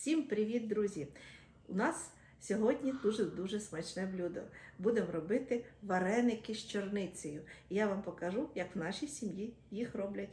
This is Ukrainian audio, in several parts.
Всім привіт, друзі! У нас сьогодні дуже-дуже смачне блюдо. Будемо робити вареники з чорницею. Я вам покажу, як в нашій сім'ї їх роблять.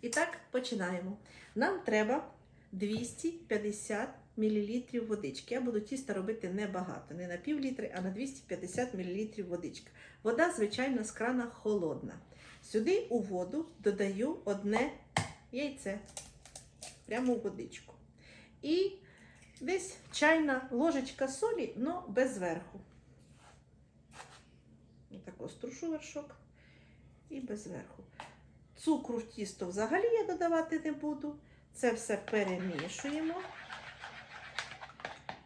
І так, починаємо. Нам треба 250 мл водички. Я буду тісто робити небагато, не на пів літри, а на 250 мл водички. Вода, звичайно, з крана холодна. Сюди у воду додаю одне яйце прямо в водичку. І десь чайна ложечка солі, але без верху. Отако струшу вершок і без верху. Цукру в тісто взагалі я додавати не буду. Це все перемішуємо,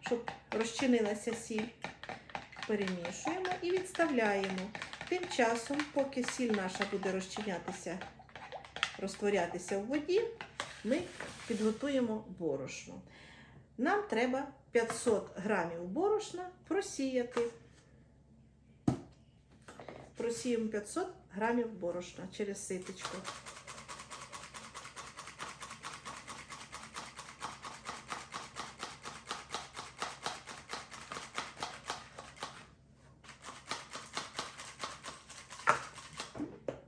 щоб розчинилася сіль. Перемішуємо і відставляємо. Тим часом, поки сіль наша буде розчинятися, розтворятися в воді, ми підготуємо борошно. Нам треба 500 грамів борошна просіяти. Просіємо 500 грамів борошна через ситочку.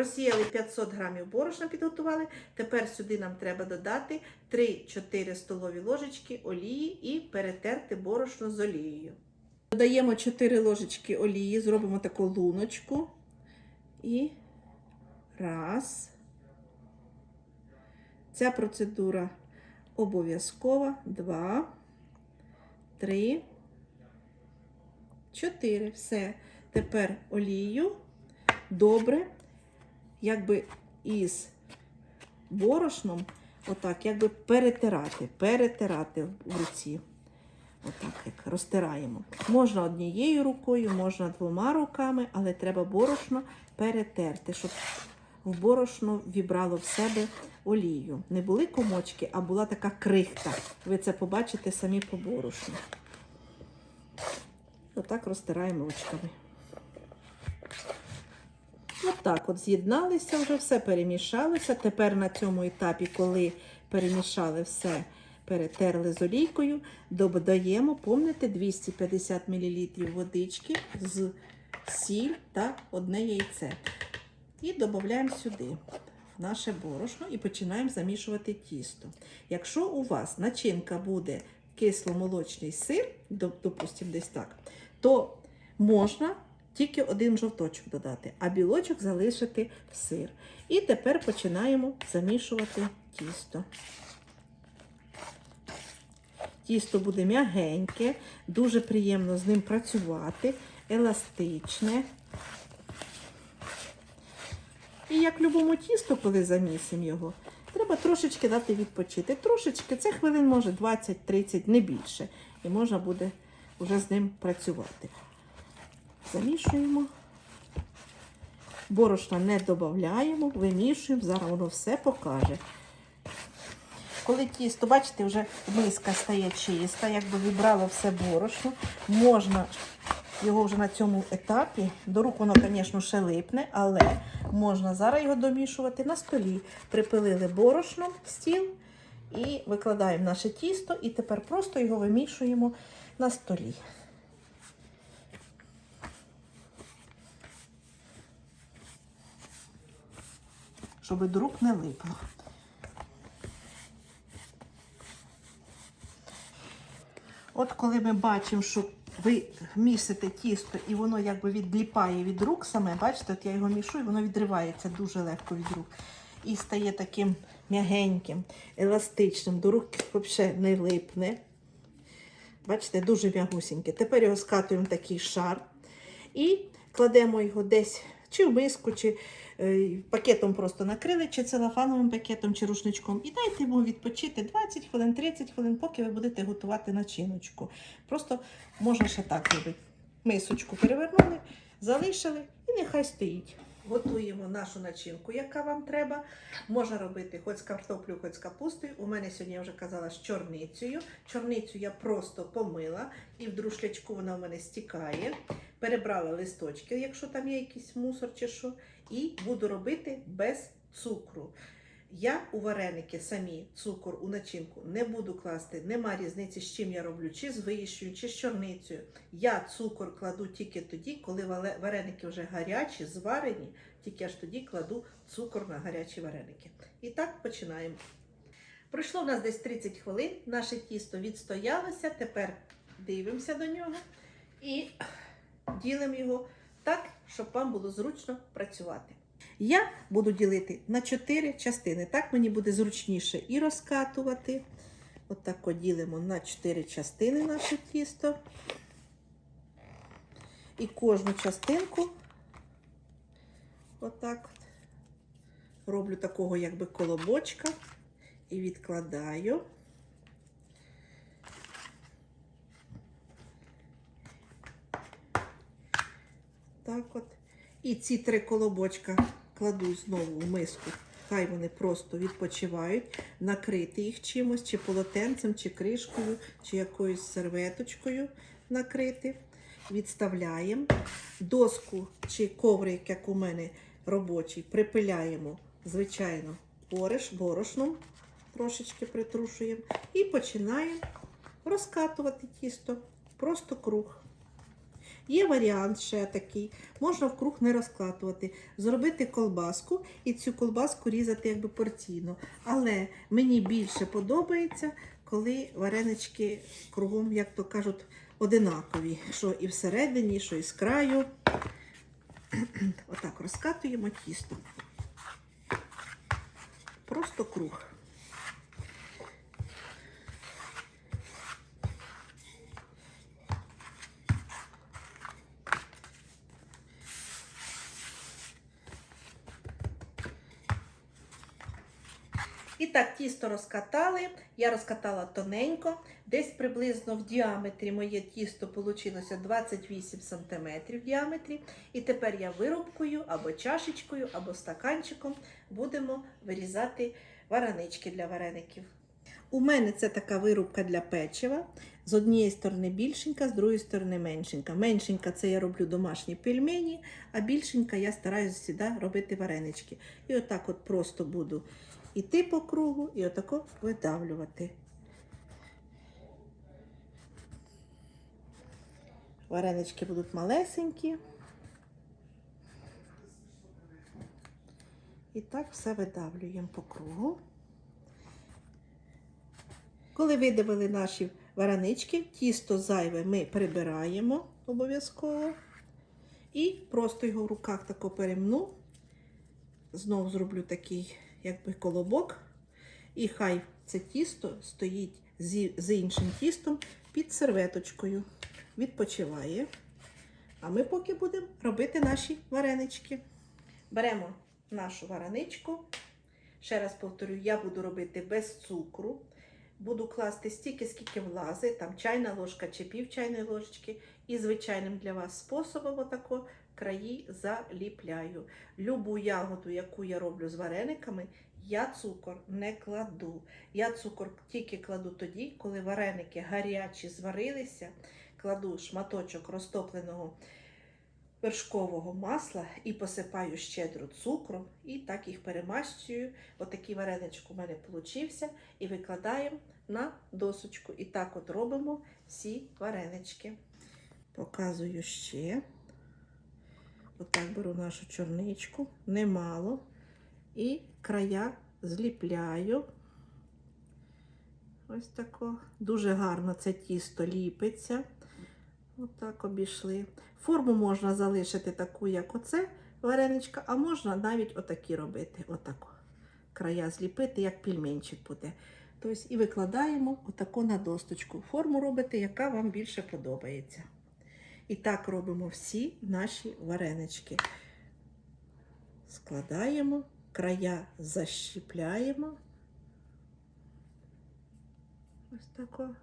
Розсіяли 500 грамів борошна, підготували. Тепер сюди нам треба додати 3-4 столові ложечки олії і перетерти борошно з олією. Додаємо 4 ложечки олії, зробимо таку луночку. І раз. Ця процедура обов'язкова. Два, три, чотири. Все. Тепер олію добре якби із борошном, отак, якби перетирати, перетирати в руці. Отак, як розтираємо. Можна однією рукою, можна двома руками, але треба борошно перетерти, щоб в борошно вібрало в себе олію. Не були комочки, а була така крихта. Ви це побачите самі по борошну. Отак розтираємо ручками. Отак от з'єдналися, вже все перемішалося. Тепер на цьому етапі, коли перемішали все, перетерли з олійкою, додаємо, помните, 250 мл водички з сіль та одне яйце. І додаємо сюди наше борошно і починаємо замішувати тісто. Якщо у вас начинка буде кисломолочний сир, допустимо, десь так, то можна тільки один жовточок додати, а білочок залишити в сир. І тепер починаємо замішувати тісто. Тісто буде м'ягеньке, дуже приємно з ним працювати, еластичне. І як любому тісту, коли замісимо його, треба трошечки дати відпочити. Трошечки, це хвилин може 20-30, не більше. І можна буде вже з ним працювати. Замішуємо. Борошна не додаємо, вимішуємо, зараз воно все покаже. Коли тісто, бачите, вже миска стає чиста, якби вибрало все борошно, можна його вже на цьому етапі, до рук воно, звісно, ще липне, але можна зараз його домішувати на столі. Припилили борошно стіл і викладаємо наше тісто, і тепер просто його вимішуємо на столі. Щоб до рук не липло. От коли ми бачимо, що ви місите тісто і воно якби відліпає від рук саме, бачите, от я його мішу і воно відривається дуже легко від рук. І стає таким м'ягеньким, еластичним, до рук взагалі не липне. Бачите, дуже м'ягусіньке. Тепер його скатуємо в такий шар і кладемо його десь чи в миску, чи пакетом просто накрили, чи целофановим пакетом, чи рушничком. І дайте йому відпочити 20 хвилин, 30 хвилин, поки ви будете готувати начиночку. Просто можна ще так робити. Мисочку перевернули, залишили і нехай стоїть. Готуємо нашу начинку, яка вам треба. Можна робити хоч з картоплю, хоч з капустою. У мене сьогодні я вже казала з чорницею. Чорницю я просто помила, і в друшлячку вона в мене стікає. Перебрала листочки, якщо там є якийсь мусор чи що, і буду робити без цукру. Я у вареники самі цукор у начинку не буду класти. Нема різниці, з чим я роблю, чи з вишнею, чи з чорницею. Я цукор кладу тільки тоді, коли вареники вже гарячі, зварені, тільки аж тоді кладу цукор на гарячі вареники. І так починаємо. Пройшло в нас десь 30 хвилин, наше тісто відстоялося, тепер дивимося до нього і ділимо його так, щоб вам було зручно працювати. Я буду ділити на 4 частини. Так мені буде зручніше і розкатувати. Отак от ділимо на 4 частини наше тісто. І кожну частинку отак от роблю такого якби колобочка і відкладаю. Так от. І ці три колобочка кладу знову в миску. Хай вони просто відпочивають, накрити їх чимось, чи полотенцем, чи кришкою, чи якоюсь серветочкою накрити. Відставляємо. Доску чи коврик, як у мене робочий, припиляємо, звичайно, бориш, борошном, трошечки притрушуємо. І починаємо розкатувати тісто. Просто круг. Є варіант ще такий. Можна в круг не розкатувати, зробити колбаску і цю колбаску різати якби порційно. Але мені більше подобається, коли варенички кругом, як то кажуть, одинакові. Що і всередині, що і з краю. Отак розкатуємо тісто. Просто круг. Так, тісто розкатали. Я розкатала тоненько, десь приблизно в діаметрі моє тісто вийшло 28 см в діаметрі. І тепер я вирубкою або чашечкою, або стаканчиком будемо вирізати варенички для вареників. У мене це така вирубка для печива. З однієї сторони більшенька, з другої сторони меншенька. Меншенька це я роблю домашні пельмені, а більшенька я стараюся завжди робити варенички. І отак от просто буду іти по кругу і отако видавлювати. Варенички будуть малесенькі. І так все видавлюємо по кругу. Коли видавили наші варенички, тісто зайве ми прибираємо обов'язково. І просто його в руках тако перемну. Знову зроблю такий, якби колобок. І хай це тісто стоїть зі- з іншим тістом під серветочкою. Відпочиває. А ми поки будемо робити наші варенички. Беремо нашу вареничку. Ще раз повторю, я буду робити без цукру. Буду класти стільки, скільки влазить, там чайна ложка чи пів чайної ложечки. І звичайним для вас способом отако краї заліпляю. Любу ягоду, яку я роблю з варениками, я цукор не кладу. Я цукор тільки кладу тоді, коли вареники гарячі зварилися, кладу шматочок розтопленого вершкового масла і посипаю щедро цукром, і так їх перемащую. Отакий вареничок у мене получився. І викладаємо на досочку. І так от робимо всі варенички. Показую ще. Отак беру нашу чорничку, немало. І края зліпляю. Ось тако. Дуже гарно це тісто ліпиться. Отак обійшли. Форму можна залишити таку, як оце вареничка, а можна навіть отакі робити. Отако. Края зліпити, як пельменчик буде. Тобто і викладаємо отако на досточку. Форму робите, яка вам більше подобається. І так робимо всі наші варенички. Складаємо, края защіпляємо. Ось тако.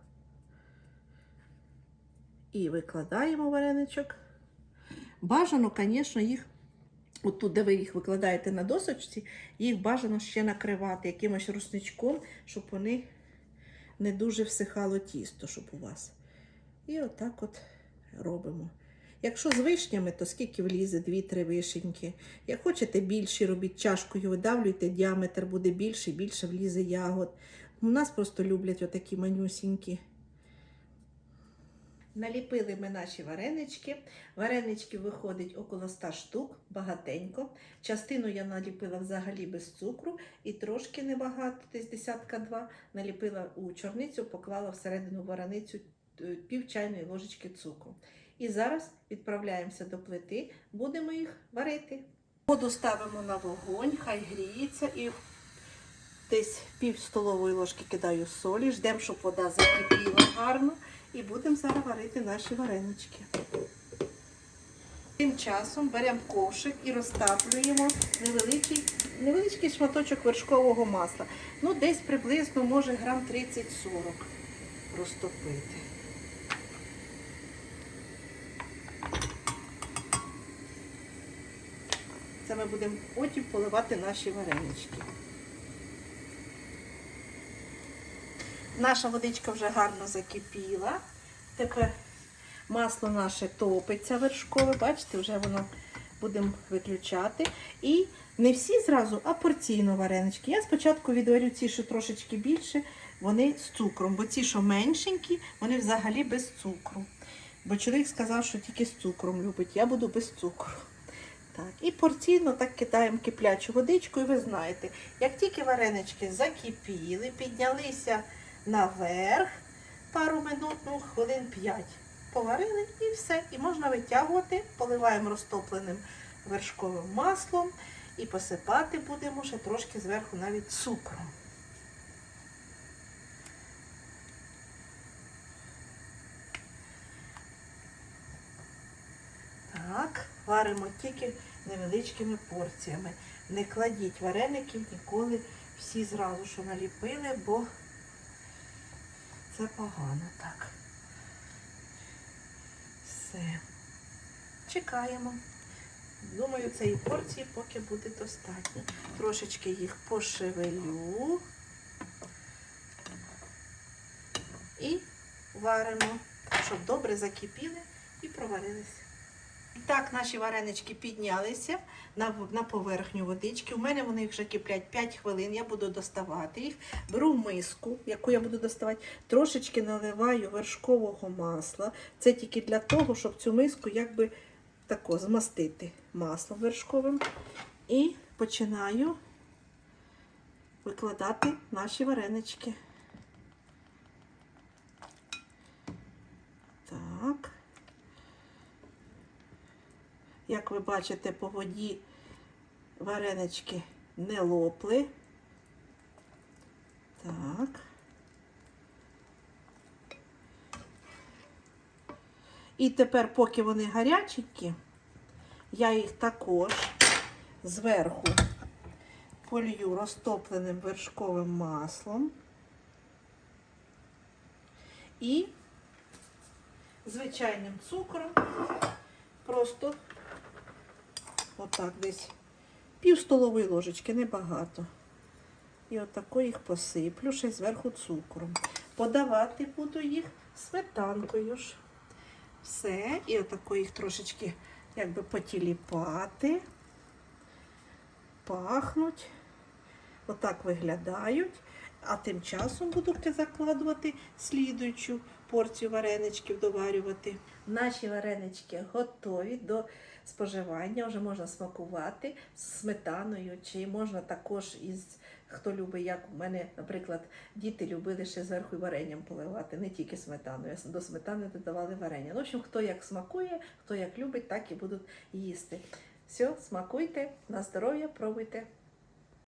І викладаємо вареничок. Бажано, звісно, їх, отут, де ви їх викладаєте на досочці, їх бажано ще накривати якимось рушничком, щоб вони не дуже всихало тісто, щоб у вас. І отак от робимо. Якщо з вишнями, то скільки влізе? Дві-три вишеньки. Як хочете більші, робіть чашкою, видавлюйте, діаметр буде більший, більше влізе ягод. У нас просто люблять отакі манюсінькі. Наліпили ми наші варенички. Варенички виходить около 100 штук, багатенько. Частину я наліпила взагалі без цукру і трошки небагато, десь десятка два, наліпила у чорницю, поклала всередину вареницю пів чайної ложечки цукру. І зараз відправляємося до плити, будемо їх варити. Воду ставимо на вогонь, хай гріється і десь пів столової ложки кидаю солі, ждемо, щоб вода закипіла гарно. І будемо зараз варити наші варенички. Тим часом беремо ковшик і розтаплюємо невеликий, невеличкий шматочок вершкового масла. Ну, десь приблизно, може, грам 30-40 розтопити. Це ми будемо потім поливати наші варенички. Наша водичка вже гарно закипіла. Тепер масло наше топиться вершкове, бачите, вже воно будемо виключати. І не всі зразу, а порційно варенички. Я спочатку відварю ці, що трошечки більше, вони з цукром, бо ці, що меншенькі, вони взагалі без цукру. Бо чоловік сказав, що тільки з цукром любить, я буду без цукру. Так, і порційно так кидаємо киплячу водичку, і ви знаєте, як тільки варенички закипіли, піднялися наверх пару минут, ну, хвилин 5. Поварили і все. І можна витягувати, поливаємо розтопленим вершковим маслом і посипати будемо ще трошки зверху навіть цукром. Так, варимо тільки невеличкими порціями. Не кладіть вареників ніколи всі зразу, що наліпили, бо це погано так. Все. Чекаємо. Думаю, цієї порції поки буде достатньо. Трошечки їх пошевелю і варимо, щоб добре закипіли і проварилися. І так, наші варенички піднялися на, на поверхню водички. У мене вони вже киплять 5 хвилин. Я буду доставати їх. Беру миску, яку я буду доставати, трошечки наливаю вершкового масла. Це тільки для того, щоб цю миску якби тако змастити маслом вершковим. І починаю викладати наші варенички. Так. Як ви бачите, по воді варенички не лопли. Так. І тепер, поки вони гаряченькі, я їх також зверху полью розтопленим вершковим маслом і звичайним цукром. Просто отак десь пів столової ложечки, небагато. І отако їх посиплю ще зверху цукром. Подавати буду їх сметанкою ж. Все. І отако їх трошечки якби потіліпати. Пахнуть. Отак виглядають. А тим часом буду закладувати слідуючу порцію вареничків, доварювати. Наші варенички готові до споживання, вже можна смакувати з сметаною, чи можна також із, хто любить, як у мене, наприклад, діти любили ще зверху варенням поливати, не тільки сметаною. До сметани додавали варення. Ну, в общем, хто як смакує, хто як любить, так і будуть їсти. Все, смакуйте, на здоров'я, пробуйте.